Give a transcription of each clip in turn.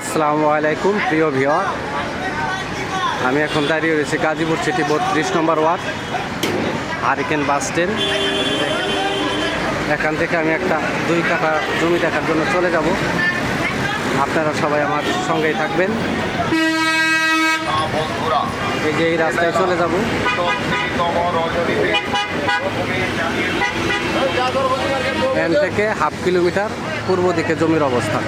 আসসালামু আলাইকুম, প্রিয় ভিওর আমি এখন দাঁড়িয়ে রয়েছি গাজীপুর সিটি বত্রিশ নম্বর ওয়ার্ড, হারিকেন বাস স্ট্যান্ড। এখান থেকে আমি একটা দুই কাটা জমি দেখার জন্য চলে যাব। আপনারা সবাই আমার সঙ্গেই থাকবেন। এই যে এই রাস্তায় চলে যাব। এখান থেকে হাফ কিলোমিটার পূর্ব দিকে জমির অবস্থান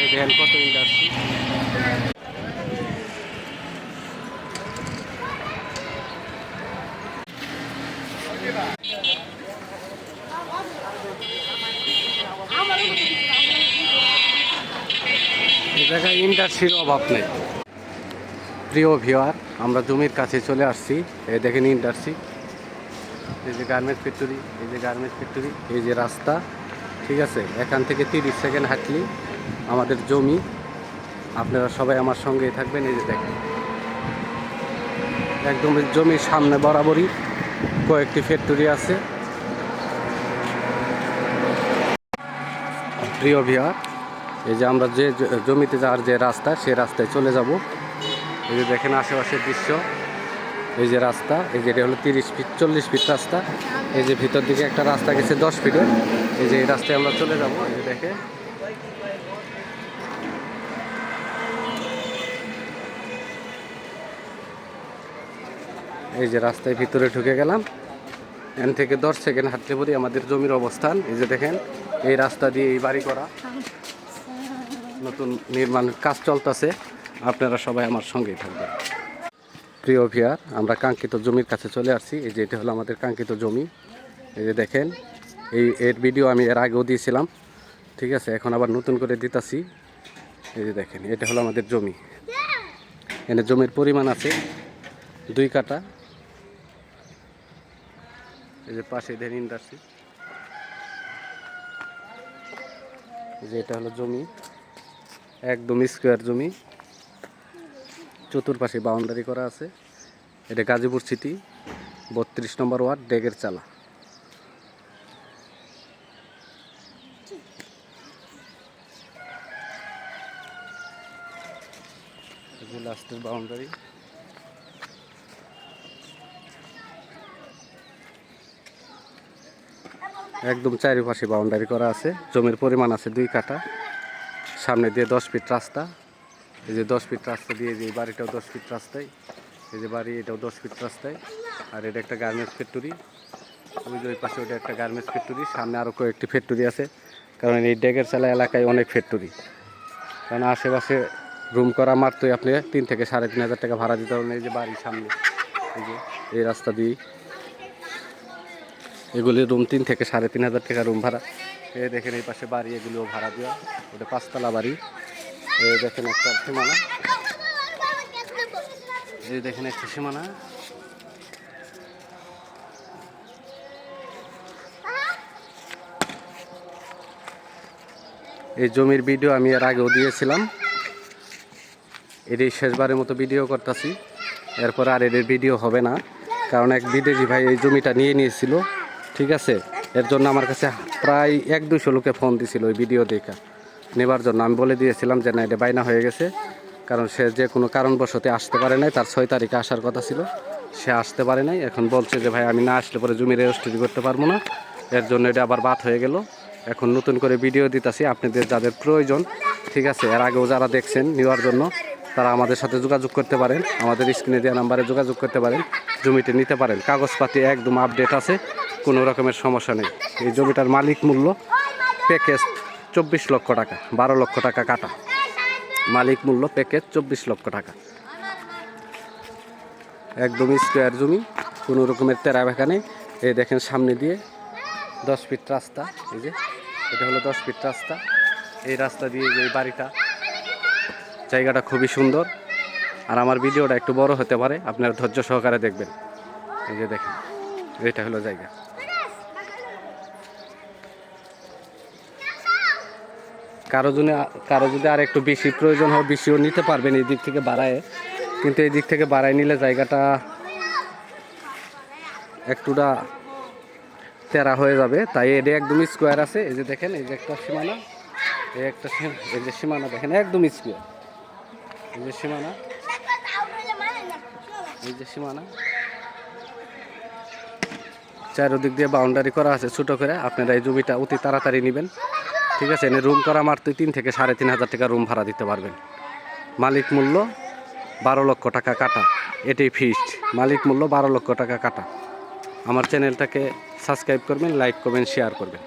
এই দেখেন কত ইন্ডাস্ট্রি এই জায়গায় ইন্ডাস্ট্রির অভাব নেই। প্রিয় ভিওয়ার আমরা জমির কাছে চলে আসছি। এই দেখেন ইন্ডাস্ট্রি এই যে গার্মেন্টস ফ্যাক্টরি, এই যে গার্মেন্টস ফ্যাক্টরি, এই যে রাস্তা, ঠিক আছে? এখান থেকে তিরিশ সেকেন্ড হাঁটলি আমাদের জমি। আপনারা সবাই আমার সঙ্গেই থাকবেন, এই যে দেখেন। একদম জমির সামনে বরাবরই কয়েকটি ফ্যাক্টরি আছে। প্রিয় ভিওয়ার এই যে আমরা যে জমিতে যাওয়ার যে রাস্তা সেই রাস্তায় চলে যাব। এই যে দেখেন আশেপাশের দৃশ্য। এই যে রাস্তা, এই যে হলো তিরিশ ফিট, চল্লিশ ফিট রাস্তা। এই যে ভিতর দিকে একটা রাস্তা গেছে দশ ফিটের। এই যে এই রাস্তায় আমরা চলে যাব, এই যে দেখে এই যে রাস্তায় ভিতরে ঢুকে গেলাম। এখান থেকে দশ সেকেন্ড হাঁটলে পরে আমাদের জমির অবস্থান। এই যে দেখেন, এই রাস্তা দিয়ে এই বাড়ি করা। নতুন নির্মাণ কাজ চলতেছে, আপনারা সবাই আমার সঙ্গেই থাকবেন। প্রিয় ভিয়ার আমরা কাঙ্ক্ষিত জমির কাছে চলে আসছি। এই যে এটা হলো আমাদের কাঙ্ক্ষিত জমি। এই যে দেখেন, এই এর ভিডিও আমি এর আগেও দিয়েছিলাম। ঠিক আছে, এখন আবার নতুন করে দিতাছি। এই যে দেখেন, এটা হলো আমাদের জমি। এনে জমির পরিমাণ আছে দুই কাটা এই যে পাশে দেন ইন্ডাস্ট্রি। যে এটা হলো জমি। একদম স্কোয়ার জমি। চতুর্পাশে বাউন্ডারি করা আছে। এটা গাজীপুর সিটি বত্রিশ নম্বর ওয়ার্ড, ডেগের চালা। লাস্টের বাউন্ডারি একদম চারিপাশে বাউন্ডারি করা আছে। জমির পরিমাণ আছে দুই কাঠা। সামনে দিয়ে দশ ফিট রাস্তা। এই যে দশ ফিট রাস্তা দিয়ে যে বাড়িটাও দশ ফিট রাস্তায়, এই যে বাড়ি এটাও দশ ফিট রাস্তায়। আর এটা একটা গার্মেন্টস ফ্যাক্টরি ওই যে ওই পাশে ওটা একটা গার্মেন্টস ফ্যাক্টরি সামনে আরও কয়েকটি ফ্যাক্টরি আছে। কারণ এই ডেগের চালা এলাকায় অনেক ফ্যাক্টরি কারণ আশেপাশে রুম করা মাত্রই আপনি তিন থেকে সাড়ে তিন হাজার টাকা ভাড়া দিতে পারবেন। এই যে বাড়ির সামনে, এই যে এই রাস্তা দিয়েই। এগুলি রুম তিন থেকে সাড়ে তিন হাজার টাকা রুম ভাড়া। এ দেখেন এই পাশে বাড়ি, এগুলিও ভাড়া দেওয়া। ওটা পাঁচতলা বাড়ি। এ দেখেন একটা সীমানা। এই দেখেন একটা সীমানা। এই জমির ভিডিও আমি এর আগেও দিয়েছিলাম। এটাই শেষবারের মতো ভিডিও করতেছি। এরপর আর এদের ভিডিও হবে না। কারণ এক বিদেশি ভাই এই জমিটা নিয়ে নিয়েছিল। ঠিক আছে? এর জন্য আমার কাছে প্রায় এক দুশো লোকে ফোন দিছিল ওই ভিডিও দেখা। নেবার জন্য আমি বলে দিয়েছিলাম যে না, এটা বাইনা হয়ে গেছে। কারণ সে যে কোনো কারণবশতে আসতে পারে নাই। তার ছয় তারিখে আসার কথা ছিল। সে আসতে পারে নাই। এখন বলছে যে, ভাই, আমি না আসলে পরে জমি রেজিস্ট্রি করতে পারব না। এর জন্য এটা আবার বাদ হয়ে গেল। এখন নতুন করে ভিডিও দিতেছি। আপনাদের যাদের প্রয়োজন, ঠিক আছে? এর আগেও যারা দেখছেন নেওয়ার জন্য, তারা আমাদের সাথে যোগাযোগ করতে পারেন। আমাদের স্ক্রিনে দেওয়া নাম্বারে যোগাযোগ করতে পারেন। জমিতে নিতে পারেন। কাগজপাতি একদম আপডেট আছে। কোনো রকমের সমস্যা নেই। এই জমিটার মালিক মূল্য প্যাকেজ চব্বিশ লক্ষ টাকা, বারো লক্ষ টাকা কাটা। মালিক মূল্য প্যাকেজ চব্বিশ লক্ষ টাকা। একদমই স্কোয়ার জমি, কোনো রকমের তেরা নেই। এই দেখেন সামনে দিয়ে দশ ফিট রাস্তা, এই যে, এটা হলো দশ ফিট রাস্তা। এই রাস্তা দিয়ে যে বাড়িটা, জায়গাটা খুবই সুন্দর। আর আমার ভিডিওটা একটু বড় হতে পারে, আপনারা ধৈর্য সহকারে দেখবেন। এই যে দেখেন এটা হলো জায়গা। কারও জন্য, কারও যদি আর একটু বেশি প্রয়োজন হয়, বেশিও নিতে পারবেন এই দিক থেকে বাড়ায়। কিন্তু এই দিক থেকে বাড়ায় নিলে জায়গাটা একটুটা তেরা হয়ে যাবে। তাই এটা একদম স্কোয়ার আছে। এই যে দেখেন, এই যে একটা সীমানা, এই একটা এই যে সীমানা দেখেন, একদম স্কোয়ার এই যে সীমানা, এই যে সীমানা। চারিদিক দিয়ে বাউন্ডারি করা আছে ছোটো করে। আপনারা এই জমিটা অতি তাড়াতাড়ি নেবেন। ঠিক আছে, এনে রুম করা মারতে তিন থেকে সাড়ে তিন হাজার টাকা রুম ভাড়া দিতে পারবেন। মালিক মূল্য বারো লক্ষ টাকা কাটা এটি ফিক্সড মালিক মূল্য বারো লক্ষ টাকা কাটা। আমার চ্যানেলটাকে সাবস্ক্রাইব করবেন লাইক করবেন শেয়ার করবেন।